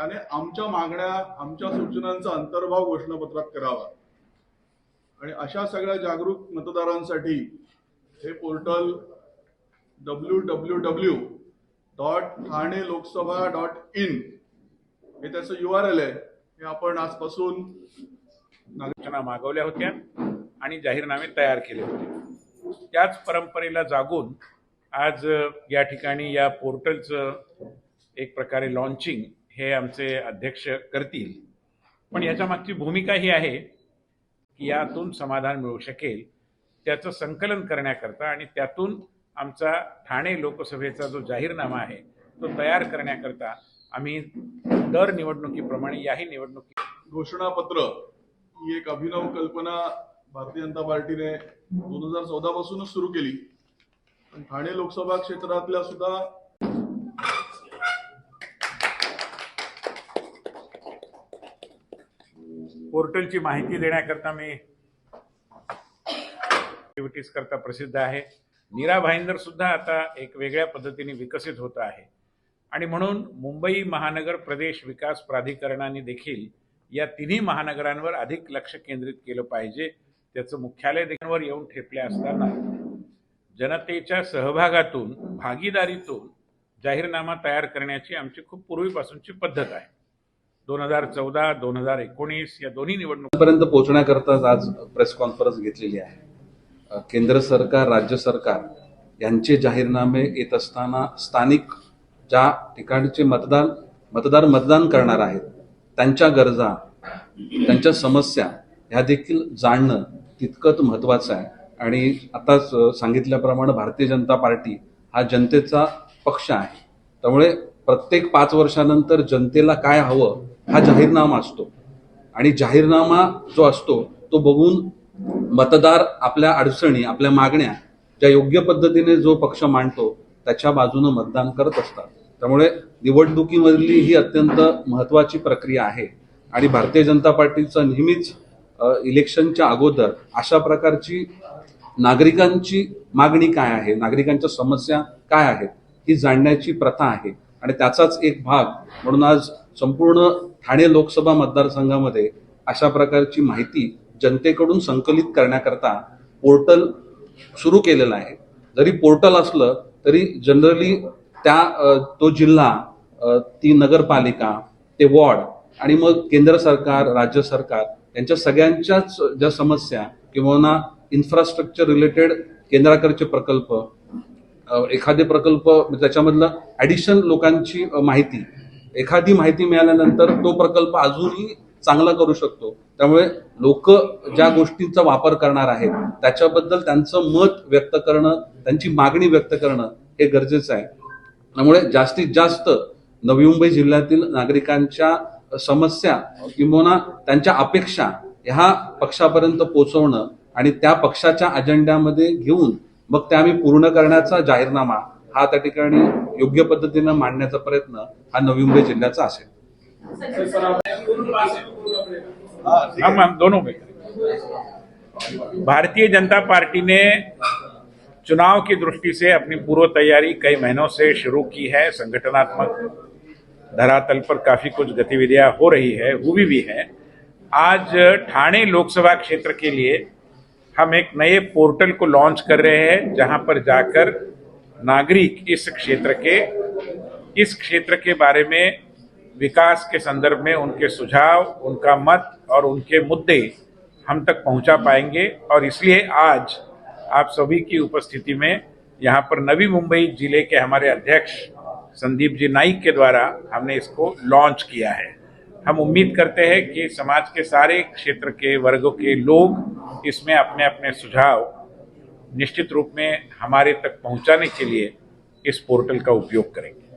त्याने आमच्या मागण्या आमच्या सूचनांचा अंतर्भाव घोषणापत्रात करावा. आणि अशा सगळ्या जागरूक मतदारांसाठी हे portal W W W dot Thane Lok Sabha dot in हे त्याचं यू आर एल आहे. हे आपण आजपासून नागरिकांना मागवल्या होत्या आणि जाहीरनामे तयार केले होते. त्याच परंपरेला जागून आज या ठिकाणी या पोर्टलचं एक प्रकारे लॉन्चिंग हे आमचे अध्यक्ष करतील. पण याच्या मागची भूमिका ही आहे की यातून समाधान मिळू शकेल त्याचं संकलन करण्याकरता आणि त्यातून आमचा ठाणे लोकसभेचा जो जाहीरनामा आहे तो तयार करण्याकरता आम्ही दर निवडणुकीप्रमाणे याही निवडणुकी घोषणापत्र ही एक अभिनव कल्पना भारतीय जनता पार्टीने दोन हजार चौदा पासूनच सुरू केली. पण ठाणे लोकसभा क्षेत्रातल्या सुद्धा पोर्टलची माहिती देण्याकरता मी ॲक्टिव्हिटीज करता प्रसिद्ध आहे. नीरा भाईंदर सुद्धा आता एक वेगळ्या पद्धतीने विकसित होत आहे. आणि म्हणून मुंबई महानगर प्रदेश विकास प्राधिकरणाने देखील या तिन्ही महानगरांवर अधिक लक्ष केंद्रित केलं पाहिजे. त्याचं मुख्यालय देखील येऊन ठेपले असताना जनतेच्या सहभागातून भागीदारीतून जाहीरनामा तयार करण्याची आमची खूप पूर्वीपासूनची पद्धत आहे. दोन हजार चौदा दोन हजार एकोणीस या दोन्ही निवडणूक पर्यंत पोहोचण्याकरताच आज प्रेस कॉन्फरन्स घेतलेली आहे. केंद्र सरकार राज्य सरकार यांचे जाहीरनामे येत असताना स्थानिक ज्या ठिकाणचे मतदार मतदार मतदान करणार आहेत त्यांच्या गरजा त्यांच्या समस्या ह्या देखील जाणणं तितकंच महत्त्वाचं आहे. आणि आताच सांगितल्याप्रमाणे भारतीय जनता पार्टी हा जनतेचा पक्ष आहे. त्यामुळे प्रत्येक पाच वर्षानंतर जनतेला काय हवं हा जाहीरनामा असतो. आणि जाहीरनामा जो असतो तो बघून मतदार आपल्या अडचणी आपल्या मागण्या ज्या योग्य पद्धतीने जो पक्ष मांडतो त्याच्या बाजूनं मतदान करत असतात. त्यामुळे निवडणुकीमधली ही अत्यंत महत्वाची प्रक्रिया आहे. आणि भारतीय जनता पार्टीचं नेहमीच इलेक्शनच्या अगोदर अशा प्रकारची नागरिकांची मागणी काय आहे नागरिकांच्या समस्या काय आहेत ही जाणण्याची प्रथा आहे. आणि त्याचाच एक भाग म्हणून आज संपूर्ण ठाणे लोकसभा मतदारसंघामध्ये अशा प्रकारची माहिती जनतेकडून संकलित करण्याकरता पोर्टल सुरू केलेलं आहे. जरी पोर्टल असलं तरी जनरली त्या तो जिल्हा ती नगरपालिका ते वॉर्ड आणि मग केंद्र सरकार राज्य सरकार यांच्या सगळ्यांच्याच ज्या समस्या किंवा ना इन्फ्रास्ट्रक्चर रिलेटेड केंद्राकडचे प्रकल्प एखादे प्रकल्प त्याच्यामधलं ऍडिशन लोकांची माहिती एखादी माहिती मिळाल्यानंतर तो प्रकल्प अजूनही चांगला करू शकतो. त्यामुळे लोक ज्या गोष्टींचा वापर करणार आहेत त्याच्याबद्दल त्यांचं मत व्यक्त करणं त्यांची मागणी व्यक्त करणं हे गरजेचं आहे. त्यामुळे जास्तीत जास्त नवी मुंबई जिल्ह्यातील नागरिकांच्या समस्या किंवा त्यांच्या अपेक्षा ह्या पक्षापर्यंत पोहोचवणं आणि त्या पक्षाच्या अजेंड्यामध्ये घेऊन मग त्या आम्ही पूर्ण करण्याचा जाहीरनामा हा त्या ठिकाणी योग्य पद्धतीनं मांडण्याचा प्रयत्न हा नवी मुंबई जिल्ह्याचा असेल. दोनों में भारतीय जनता पार्टी ने चुनाव की दृष्टि से अपनी पूर्व तैयारी कई महीनों से शुरू की है। संगठनात्मक धरातल पर काफी कुछ गतिविधियां हो रही है हुई भी है। आज ठाणे लोकसभा क्षेत्र के लिए हम एक नए पोर्टल को लॉन्च कर रहे हैं जहां पर जाकर नागरिक इस क्षेत्र के, इस क्षेत्र के बारे में विकास के संदर्भ में उनके सुझाव, उनका मत और उनके मुद्दे हम तक पहुँचा पाएँगे। और इसलिए आज आप सभी की उपस्थिति में यहाँ पर नवी मुंबई ज़िले के हमारे अध्यक्ष संदीप जी नाइक के द्वारा हमने इसको लॉन्च किया है। हम उम्मीद करते हैं कि समाज के सारे क्षेत्र के वर्गों के लोग इसमें अपने अपने सुझाव निश्चित रूप में हमारे तक पहुंचाने के लिए इस पोर्टल का उपयोग करेंगे।